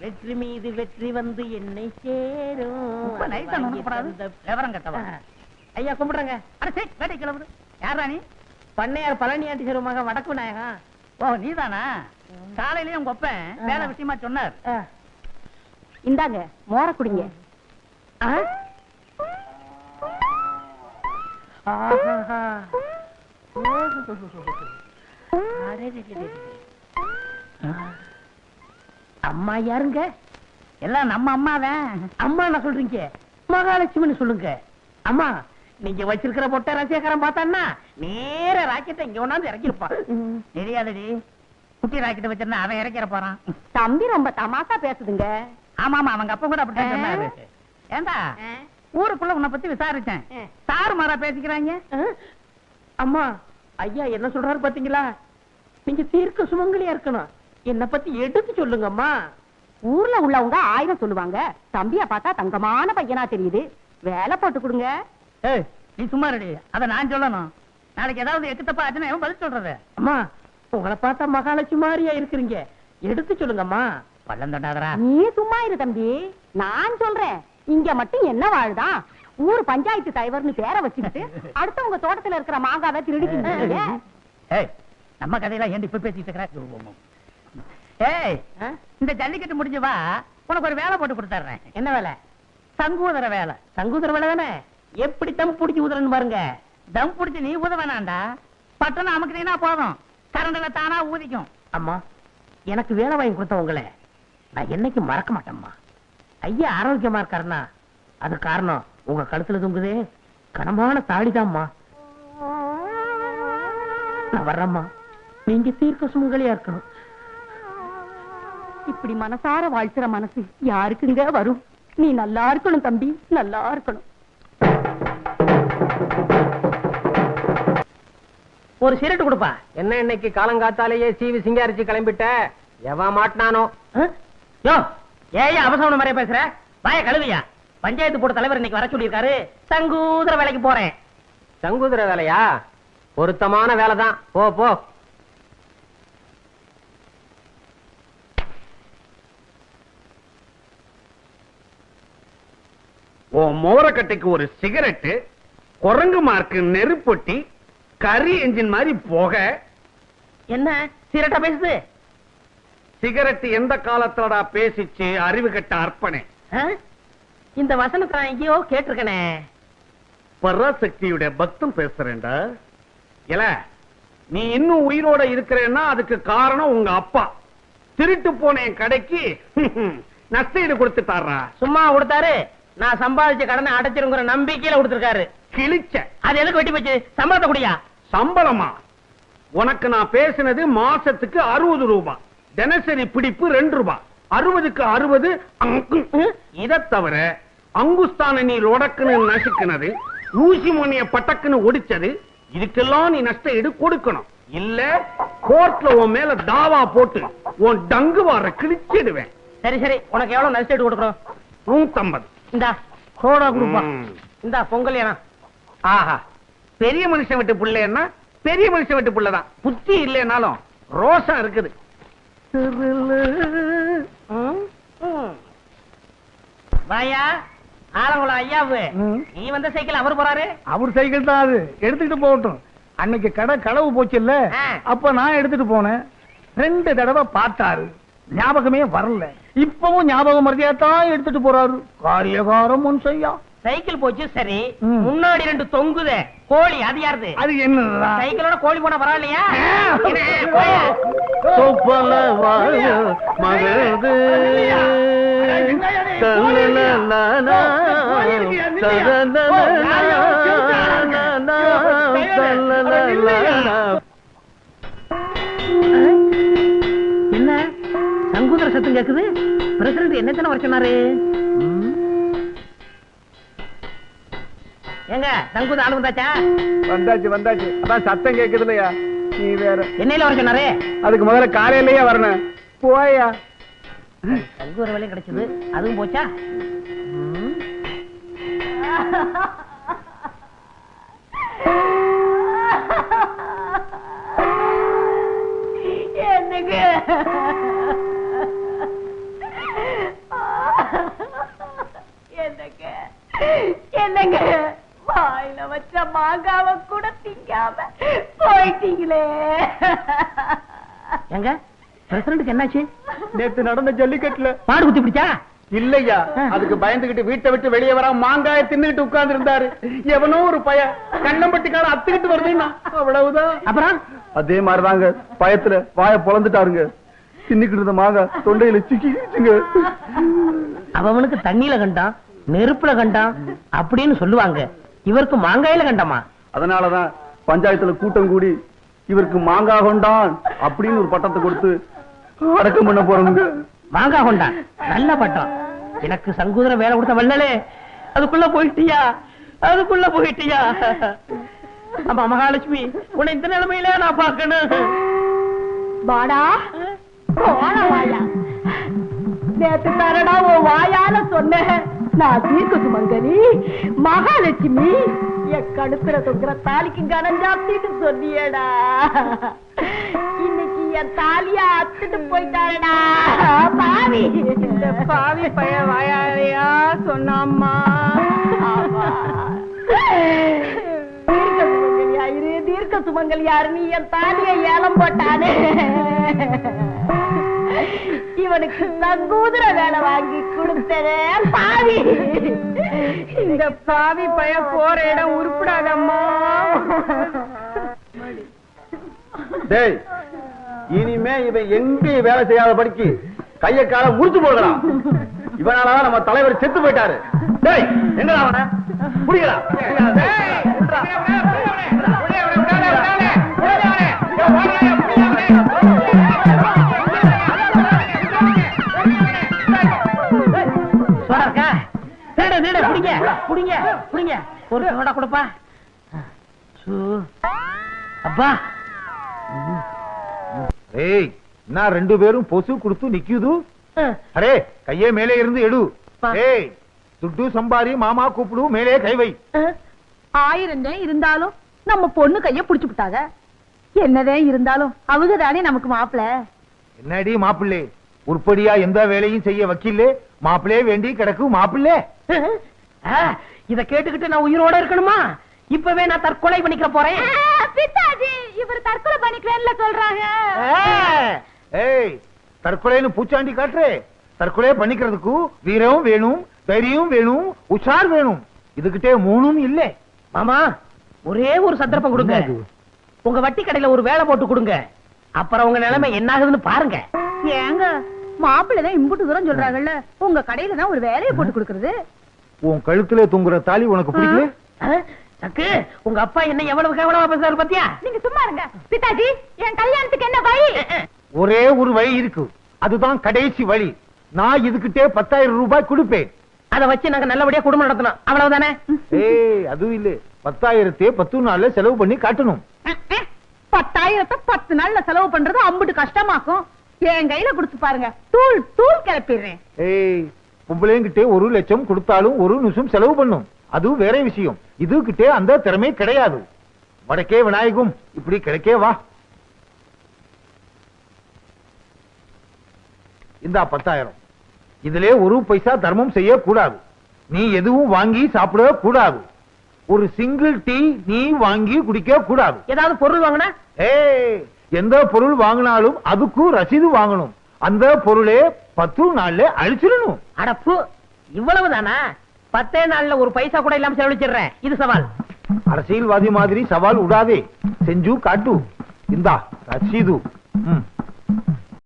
வெற்றி மீது வெற்றி வந்து என்னை சேரும். விவரம் கட்டவா. ஐயா கும்பிடுறேங்க. அட சே வேட்டை கிளம்புது. யாரா நீ பண்ணையார் பழனி ஆண்டி மக வடக்கு விநாயகம் ஓ நீதானா? காலையிலயே உங்க ஒப்பன் வேலை விஷயமா சொன்னார். இந்தாங்க மோர குடிங்க. ஆ? அம்மா யாருங்க? எல்லாம் நம்ம அம்மாதான் அம்மா என்ன சொல்றீங்க? மகாலட்சுமின்னு சொல்லுங்க. அம்மா நீங்க வச்சிருக்கிற பொட்டை ரசிகரம் பார்த்தான்னா நேர ராக்கெட்டை இங்க கொண்டாந்து இறக்கிருப்பான் தெரியாதடி. குட்டி ராக்கெட் வச்சிருந்தா அவன் இறக்கிற போறான். தம்பி ரொம்ப தமாசா பேசுதுங்க. ஆமா ஆமா அவங்க அப்பா கூட அப்படித்தான் சொன்னாரு. ஏண்டா ஊருக்குள்ள உன்னை பத்தி விசாரிச்சேன். சாரு மாறா பேசிக்கிறாங்க? அம்மா ஐயா என்ன சொல்றாரு பாத்தீங்களா? நீங்க தீர்க்க சுமங்கலியா இருக்கணும். என்ன பத்தி எடுத்து சொல்லுங்க அம்மா ஊர்ல உள்ளவங்க ஆயிரம் சொல்லுவாங்க. தம்பிய பார்த்தா தங்கமான பையனா தெரியுது. வேலை போட்டு கொடுங்க. ஏய் நீ சும்மா ரெடி அத நான் சொல்லணும். நாளைக்கு ஏதாவது எக்கு தப்பா ஆச்சுன்னா பதில் சொல்றது. அம்மா உங்களை பார்த்தா மகாலட்சுமி மாதிரியா இருக்கிறீங்க. எடுத்து சொல்லுங்கம்மா. பள்ளம் தொட்டாதரா நீ சும்மா இரு தம்பி. நான் சொல்றேன். இங்க மட்டும் என்ன வாழுதான் ஊர் பஞ்சாயத்து தலைவர்னு பேரை வச்சுக்கிட்டு அடுத்தவங்க தோட்டத்துல இருக்கிற மாங்காவை திருடிக்கிட்டு ஏய் நம்ம கதையெல்லாம் ஏன் இப்ப பேசிட்டு இருக்கிற? ஏய்? இந்த ஜல்லிக்கட்டு முடிஞ்சு வா. உனக்கு ஒரு வேலை போட்டு கொடுத்துறேன் என்ன வேலை? சங்கூதர வேலை. சங்கூதர வேலை தானே? எப்படி தம் பிடிச்சி ஊதுறன்னு பாருங்க. தம் பிடிச்சு நீ ஊத வேணாண்டா பட்டணம் அமுக்குனீங்கன்னா போதும். கரண்டுல தானா ஊதிக்கும். அம்மா எனக்கு வேலை வாங்கி கொடுத்தவங்கள நான் என்னைக்கு மறக்க மாட்டேம்மா. ஐயா ஆரோக்கியமா இருக்காருன்னா அது காரணம் உங்க கழுத்துல தொங்குதே. கனமான தாடிதாம்மா. நான் வர்றேம்மா. நீங்க தீர்க்க சுமங்கலியா இருக்கணும். இப்படி மனசார வாழ்த்துற மனசு யாருக்குங்க வரும்? நீ நல்லா இருக்கணும் தம்பி. நல்லா இருக்கணும். ஒரு சிரட்டு கொடுப்பா. என்ன இன்னைக்கு காலங்காத்தாலேயே சீவி சிங்காரிச்சு கிளம்பிட்ட? எவன் மாட்டினானோ? யோ ஏயா அவசரம் மாதிரியா பேசுற? வாய கழுவியா? பஞ்சாயத்து போர்டு தலைவர் இன்னைக்கு வர சொல்லியிருக்காரு. சங்கூதர வேலைக்கு போறேன். சங்குதிர வேலையா? பொருத்தமான வேலைதான். போ போ. உன் மோரக்கட்டைக்கு ஒரு சிகரெட்டு குரங்கு மார்க்கு நெருப்பொட்டி கரி என்ஜின் மாதிரி புகை. என்ன? சிரட்டா பேசுது? சிகரெட் எந்த காலத்துலடா பேசிச்சு? அறிவு கட்ட அர்ப்பணே? இந்த வசனத்தை நான் எங்கேயோ கேட்டிருக்கனே. பராசக்தியுடைய பக்தம் பேசுறேன்டா. இல்ல நீ இன்னும் உயிரோட இருக்கிறேன்னா அதுக்கு காரணம் உங்க அப்பா. திருட்டு போன என் கடைக்கு நஷ்டஈடு கொடுத்துட்டாரா சும்மா கொடுத்தாரு? நான் சம்பாதிச்ச கடனை அடைச்சிருங்கிற நம்பிக்கையில கொடுத்திருக்காரு. கிழிச்ச. அது எதுக்கு வெட்டி போச்சு? சம்பளத்தை குடியா? சம்பளமா? உனக்கு நான் பேசினது மாசத்துக்கு அறுபது ரூபாய் தினசரி பிடிப்பு ரெண்டு ரூபாய் அறுபதுக்கு அறுபது இதை தவிர அங்குஸ்தான நீ உடக்குன்னு நசுக்குனது ஊசி மணிய பட்டக்குன்னு ஒடிச்சது இதுக்கெல்லாம் நீ நஷ்ட ஈடு கொடுக்கணும். இல்ல கோர்ட்ல உன் மேல தாவா போட்டு உன் டங்கு வார கிழிச்சிடுவேன். சரி சரி. உனக்கு எவ்வளவு நஷ்டம் கொடுக்கணும்? நூத்தம்பது. இந்தா கோடா கொடுப்பா. இந்தா பொங்கல் ஆஹா பெரிய மனுஷன் விட்டு புள்ளைன்னா பெரிய மனுஷன் விட்டு புள்ளதான். புத்தி இல்லைனாலும் ரோஷம் இருக்குது. வாயா ஆலங்குளம் ஐயாவு. நீ வந்த சைக்கிள் அவர் போறாரு? அவர் சைக்கிள் தான் அது. எடுத்துக்கிட்டு போகட்டும். அன்னைக்கு கடை களவு போச்சு இல்ல. அப்ப நான் எடுத்துட்டு போனேன். ரெண்டு தடவை பார்த்தாரு. ஞாபகமே வரல இப்பவும் ஞாபகம் மருதியா தான் எடுத்துட்டு போறாரு காரியகாரம் முன் செய்யா சைக்கிள் போச்சு சரி. முன்னாடி ரெண்டு தொங்குதே கோழி அது யாருது அது என்னதான் சைக்கிளோட கோழி போனா பரவாயில்லையா என்ன. சொப்பல வாழ சத்தம் கேக்குது? பிரசிடண்ட் என்னத்தன வர சொன்னாரு? ஏங்க சங்குத ஆளு வந்தாச்சா? வந்தாச்சு வந்தாச்சு. அதான் சத்தம் கேக்குது இல்லையா நீ வேற. என்னையில வர சொன்னாரு? அதுக்கு முதல்ல காலையிலேயே வரணும். போயா. சங்குதர வேலையும் கிடைச்சது. அதுவும் போச்சா. எனக்கு என்னங்க வாயில வச்ச மாங்காவ கூட திங்காம போயிட்டீங்களே. எங்க? பிரசிடண்ட்டுக்கு என்னாச்சு? நேத்து நடந்த ஜல்லிக்கட்டுல. மாடு குத்தி பிடிச்சா? இல்லையா? அதுக்கு பயந்துகிட்டு வீட்டை விட்டு வெளியே வர மாங்காய தின்னுகிட்டு உட்கார்ந்து இருந்தாரு எவனோ ஒரு பய. கண்ணம்பட்டிக்கார அத்துக்கிட்டு வருதுன்னா அவ்வளவுதான். அப்புறம்? அதே மாதிரிதாங்க. பயத்துல வாய பொழந்துட்டாருங்க தின்னுக்கிட்டு இருந்த மாங்க தொண்டையில சிக்கிச்சுங்க அவனுக்கு தண்ணியில கண்டான் நெருப்புல கண்டான் அப்படின்னு சொல்லுவாங்க. இவருக்கு மாங்காயில கண்டமா அதனாலதான் பஞ்சாயத்துல கூட்டம் கூடி இவருக்கு மாங்காய் கொண்டான் அப்படின்னு ஒரு பட்டத்தை கொடுத்து அடக்கம் பண்ண போறோங்க மாங்காய் கொண்டான் நல்ல பட்டம். எனக்கு சங்கூதர வேலை கொடுத்த வள்ளலே. அதுக்குள்ள போயிட்டியா? அதுக்குள்ள போயிட்டியா? ஆமா மகாலட்சுமி உன்னை இந்த நிலைமையில நான் பார்க்கணும். வாடா. போடா வாயா நேத்து தரடா உன் வாயால சொன்னேன். நான் தீர்க்க சுமங்கலி மகாலட்சுமி என் கடுப்புல தொங்குற தாலிக்கு கனம் ஜாஸ்தின்னு சொன்னியேடா இன்னைக்கு என் தாலிய அத்துட்டு போயிட்டாரடா பாவி இந்த பாவி பைய வாயாலையா சொன்னாம்மா. தீர்க்க சுமங்கலியாரு நீ என் தாலிய ஏலம் போட்டானே இவனுக்கு சங்கூதர வேலை வாங்கி கொடுத்ததே பாவி இந்த பாவி பைய போற இடம் உருப்படாதம்மா டேய் இனிமே இவன் எங்கேயும் வேலை செய்யாத படிக்கு கைய கால முறிச்சு போடலாம் இவனாலதான் நம்ம தலைவர் செத்து போயிட்டாரு டேய் எங்கடா அவன புடிக்கடா சோடா புடிங்க புடிங்க புடிங்க ஒரு சோடா கொடுப்பா. அப்பா. ஏய் நான் ரெண்டு பேரும் பொசு கொடுத்து நிக்குது? அரே கையே மேலே இருந்து எடு. ஏய் துட்டு சம்பாரி மாமா கூப்பிடு மேலே கை வை. ஆயிரம் தான் இருந்தாலும் நம்ம பொண்ணு கைய புடிச்சு விட்டாங்க என்னதே இருந்தாலும் அவங்க தானே நமக்கு மாப்பிள. என்னடி மாப்பிள்ளை? உருப்படியா எந்த வேலையும் செய்ய வக்கீல்லே? மாப்பிள்ளே வேண்டி கிடக்கு மாப்பிள்ளே. இத கேட்டுக்கிட்டு நான் உயிரோட இருக்கணுமா? இப்பவே நான் தற்கொலை பண்ணிக்க போறேன். பித்தாஜி இவர் தற்கொலை பண்ணிக்கிறேன்ல சொல்றாங்க. ஏய் தற்கொலைன்னு பூச்சாண்டி காட்டுறே. தற்கொலை பண்ணிக்கிறதுக்கு வீரம் வேணும் தைரியம் வேணும் உஷார் வேணும். இதுகிட்டே மூணும் இல்லே. மாமா ஒரே ஒரு சந்தர்ப்பம் கொடுங்க. உங்க வட்டி கடையில ஒரு வேலை போட்டு கொடுங்க. அப்புறம் உங்க நிலைமை என்ன ஆகுதுன்னு பாருங்க. ஏங்க மாப்பிள்ளை தான் இம்புட்டு தூரம் சொல்றாங்கல்ல. உங்க கடையில தான் ஒரு வேலையை போட்டு கொடுக்கறது? உன் கழுத்துல தொங்குற தாலி உனக்கு பிடிக்கல? சக்கு உங்க அப்பா என்ன எவ்வளவு கேவலமா பேசுறாரு பாத்தியா? நீங்க சும்மா இருங்க. பித்தாஜி என் கல்யாணத்துக்கு என்ன வழி? ஒரே ஒரு வழி இருக்கு. அதுதான் கடைசி வழி. நான் இதுகிட்டே பத்தாயிரம் ரூபாய் கொடுப்பேன். அத வச்சு நாங்க நல்லபடியா குடும்பம் நடத்தணும். அவ்வளவுதானே? ஏய் அதுவும் இல்ல. பத்தாயிரத்தே பத்து நாள்ல செலவு பண்ணி காட்டணும். பத்தாயிரத்தை பத்து நாள்ல செலவு பண்றது அம்புட்டு கஷ்டமாக்கும். என் கையில கொடுத்து பாருங்க. தூள் தூள் கிளப்பிடுறேன். ஏய் பொம்பளைங்கிட்டே ஒரு லட்சம் கொடுத்தாலும் ஒரு நிமிஷம் செலவு பண்ணும். அதுவும் வேற விஷயம். இதுகிட்டே அந்த திறமை கிடையாது. வடக்கே விநாயகம் இப்படி கிடைக்கே வா. இந்தா பத்தாயிரம். இதிலே ஒரு பைசா தர்மம் செய்யக்கூடாது. நீ எதுவும் வாங்கி சாப்பிட கூடாது ஒரு சிங்கிள் டீ நீ வாங்கி குடிக்க கூடாது ஏதாவது பொருள் வாங்கினா? ஏய் எந்த பொருள் வாங்கினாலும் அதுக்கும் ரசீது வாங்கணும். அந்த பொருளே பத்து நாள்ல அழிச்சிடணும். அடப்பு இவ்வளவுதானா? பத்தே நாள்ல ஒரு பைசா கூட இல்லாம செலவழிச்சிடுறேன். இது சவால். அரசியல்வாதி மாதிரி சவால் விடாதே செஞ்சு காட்டு. இந்தா ரசீது. ம்.